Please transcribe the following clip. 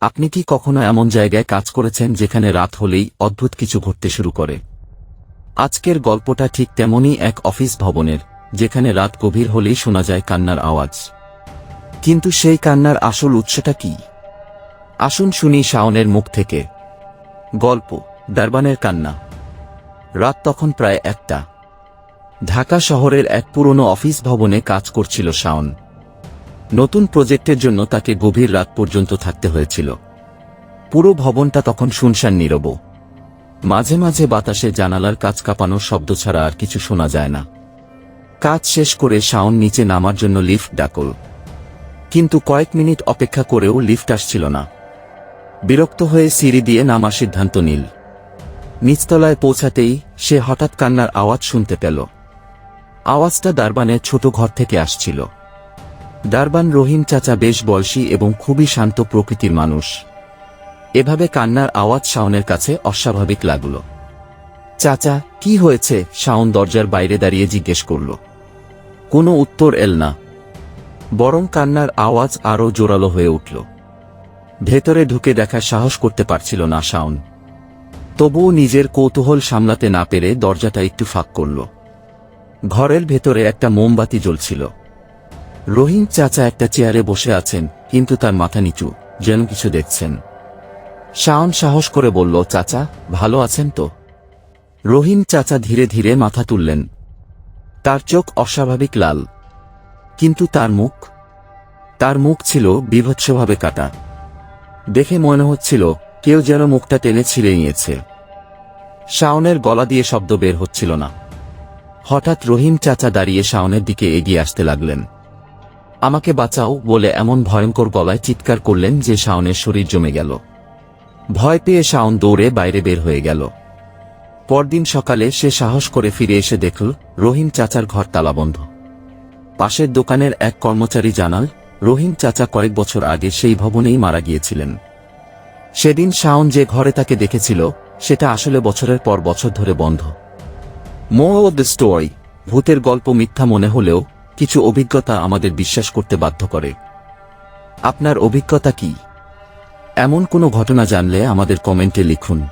আপনি কি কখনো এমন জায়গায় কাজ করেছেন যেখানে রাত হলেই অদ্ভুত কিছু ঘটতে শুরু করে? আজকের গল্পটা ঠিক তেমনই এক অফিস ভবনের, যেখানে রাত গভীর হলেই শোনা যায় কান্নার আওয়াজ। কিন্তু সেই কান্নার আসল উৎসটা কি? আসুন শুনি শাওনের মুখ থেকে। গল্প, দারবানের কান্না। রাত তখন প্রায় একটা। ঢাকা শহরের এক পুরনো অফিস ভবনে কাজ করছিল শাওন। নতুন প্রজেক্টের জন্য তাকে গভীর রাত পর্যন্ত থাকতে হয়েছিল। পুরো ভবনটা তখন শুনশান নীরব। মাঝে মাঝে বাতাসে জানালার কাজ কাঁপানোর শব্দ ছাড়া আর কিছু শোনা যায় না। কাজ শেষ করে শাওন নিচে নামার জন্য লিফট ডাকল। কিন্তু কয়েক মিনিট অপেক্ষা করেও লিফট আসছিল না। বিরক্ত হয়ে সিঁড়ি দিয়ে নামার সিদ্ধান্ত নিল। নিচতলায় পৌঁছাতেই সে হঠাৎ কান্নার আওয়াজ শুনতে পেল। আওয়াজটা দারবানের ছোট ঘর থেকে আসছিল। দারবান রহিম চাচা বেশ বয়সী এবং খুবই শান্ত প্রকৃতির মানুষ। এভাবে কান্নার আওয়াজ শাওনের কাছে অস্বাভাবিক লাগল। চাচা, কি হয়েছে? শাওন দরজার বাইরে দাঁড়িয়ে জিজ্ঞেস করল। কোনো উত্তর এল না। বরং কান্নার আওয়াজ আরও জোরালো হয়ে উঠল। ভেতরে ঢুকে দেখার সাহস করতে পারছিল না শাওন। তবুও নিজের কৌতূহল সামলাতে না পেরে দরজাটা একটু ফাঁক করল। ঘরের ভেতরে একটা মোমবাতি জ্বলছিল। রহিম চাচা একটা চেয়ারে বসে আছেন, কিন্তু তার মাথা নিচু, যেন কিছু দেখছেন। শাওন সাহস করে বলল, চাচা, ভালো আছেন তো? রহিম চাচা ধীরে ধীরে মাথা তুললেন। তার চোখ অস্বাভাবিক লাল। কিন্তু তার মুখ? তার মুখ ছিল বিভৎসভাবে কাটা। দেখে মনে হচ্ছিল, কেউ যেন মুখটা টেনে ছিঁড়ে নিয়েছে। শাওনের গলা দিয়ে শব্দ বের হচ্ছিল না। হঠাৎ রহিম চাচা দাঁড়িয়ে শাওনের দিকে এগিয়ে আসতে লাগলেন। আমাকে বাঁচাও বলে এমন ভয়ঙ্কর গলায় চিৎকার করলেন যে শাওনের শরীর জমে গেল। ভয় পেয়ে শাওন দৌড়ে বাইরে বের হয়ে গেল। পরদিন সকালে সে সাহস করে ফিরে এসে দেখল, রহিম চাচার ঘর তালাবন্ধ। পাশের দোকানের এক কর্মচারী জানাল, রহিম চাচা কয়েক বছর আগে সেই ভবনেই মারা গিয়েছিলেন। সেদিন শাওন যে ঘরে তাকে দেখেছিল, সেটা আসলে বছরের পর বছর ধরে বন্ধ। মো দ্য স্টোরি, ভূতের গল্প মিথ্যা মনে হলেও কিছু অভিজ্ঞতা আমাদের বিশ্বাস করতে বাধ্য করে। আপনার অভিজ্ঞতা কি? এমন কোনো ঘটনা জানলে আমাদের কমেন্টে লিখুন।